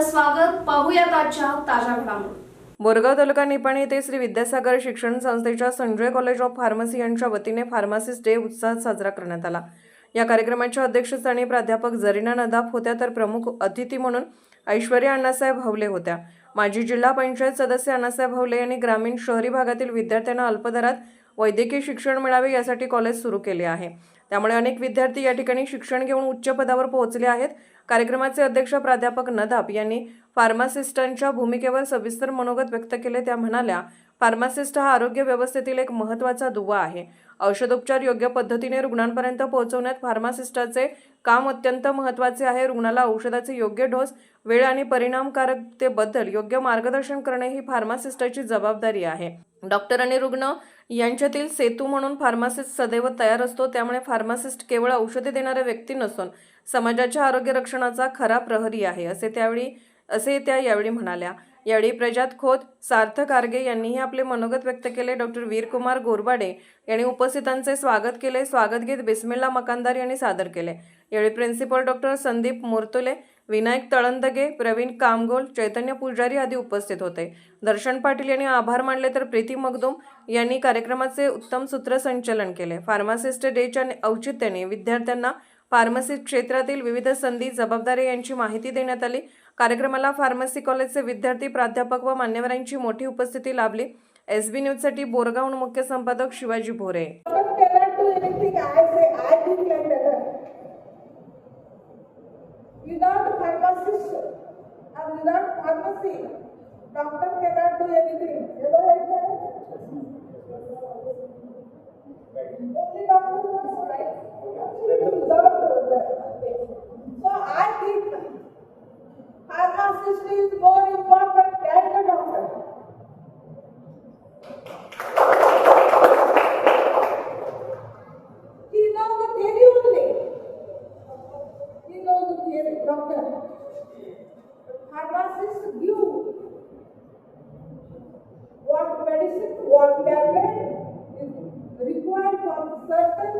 स्वागत पाहूयात आजच्या ताज्या घडामोडी. बोरगाव तालुका निपाणी येथे श्री विद्यासागर शिक्षण संस्थेच्या संजय कॉलेज ऑफ फार्मसी यांच्या वतीने फार्मासिस्ट डे उत्साहात साजरा करण्यात आला. या कार्यक्रमाच्या अध्यक्षस्थानी प्राध्यापक जरीना नदाफ होत्या तर प्रमुख अतिथी म्हणून ऐश्वर्या अण्णासाहेब हवले होत्या. माजी जिल्हा पंचायत सदस्य अण्णासाहेब हवले यांनी ग्रामीण शहरी भागातील विद्यार्थ्यांना अल्पदरात वैद्यकीय शिक्षण मिळावे यासाठी कॉलेज सुरू केले आहे. त्यामुळे अनेक विद्यार्थी या ठिकाणी शिक्षण घेऊन उच्च पदावर पोहोचले आहेत. कार्यक्रमाचे अध्यक्ष प्राध्यापक नदाप यांनी फार्मासिस्टांच्या भूमिकेवर सविस्तर मनोगत व्यक्त केले. त्या म्हणाल्या फार्मासिस्ट हा आरोग्य व्यवस्थेतील एक महत्त्वाचा दुवा आहे. औषधोपचार योग्य पद्धतीने रुग्णांपर्यंत पोहोचवण्यात फार्मासिस्टाचे काम अत्यंत महत्त्वाचे आहे. रुग्णाला औषधाचे योग्य डोस वेळ आणि परिणामकारकतेबद्दल योग्य मार्गदर्शन करणे ही फार्मासिस्टाची जबाबदारी आहे. डॉक्टर आणि रुग्ण यांच्यातील सेतू म्हणून फार्मासिस्ट सदैव तयार असतो. त्यामुळे फार्मासिस्ट केवळ औषधे देणाऱ्या व्यक्ती नसून समाजाच्या आरोग्य रक्षणाचा खरा प्रहरी आहे असे त्यावेळी असे त्या यावेळी म्हणाल्या. यावेळी प्रजात खोत सार्थक आर्गे यांनीही आपले मनोगत व्यक्त केले. डॉक्टर वीरकुमार गोरबाडे यांनी उपस्थितांचे स्वागत केले. स्वागत गीत बिस्मिल्ला मकानदार यांनी सादर केले. यावेळी प्रिन्सिपल डॉक्टर संदीप मोरतुले विनायक तळंदगे प्रवीण कामगोल चैतन्य पुजारी आदी उपस्थित होते. दर्शन पाटील यांनी आभार मानले तर प्रीती मगदुम यांनी कार्यक्रमाचे उत्तम सूत्रसंचलन केले. फार्मासिस्ट डेच्या औचित्याने विद्यार्थ्यांना फार्मसी क्षेत्रातील विविध संधी जबाबदारी यांची माहिती देण्यात आली. कार्यक्रमाला फार्मसी कॉलेजचे विद्यार्थी प्राध्यापक व मान्यवरांची मोठी उपस्थिती लाभली. एस बी न्यूजसाठी बोरगावून मुख्य संपादक शिवाजी भोरे. Knows the theory, doctor. Pharmacist give what medicine, what tablet is required for certain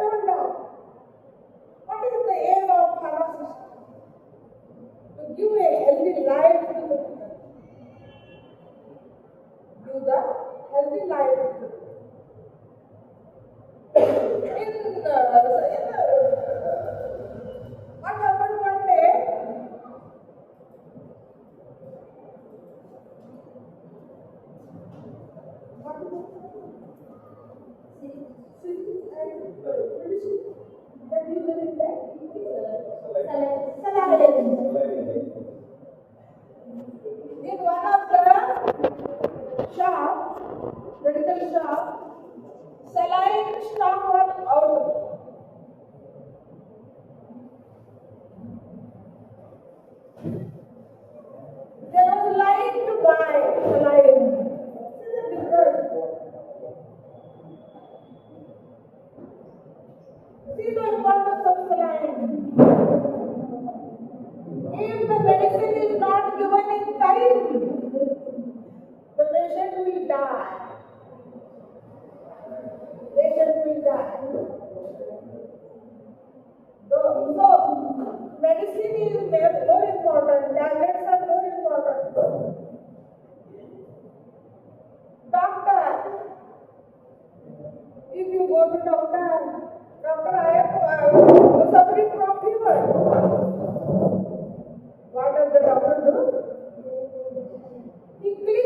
Madam. What is the aim of pharmacist? to give a healthy life to the people. Give the healthy life to the people. In, uh, in, uh, what happened one day? What is it? Syphilis and medicine that usually that in one of the shop, medical shop, saline stock was out. There was line to buy saline. This is the difference. See the importance of saline. If the medicine is not given in time, die. Die. Medicine is important, tablets are important. Doctor, if you go to doctor, doctor, I am suffering from fever. What does the doctor do?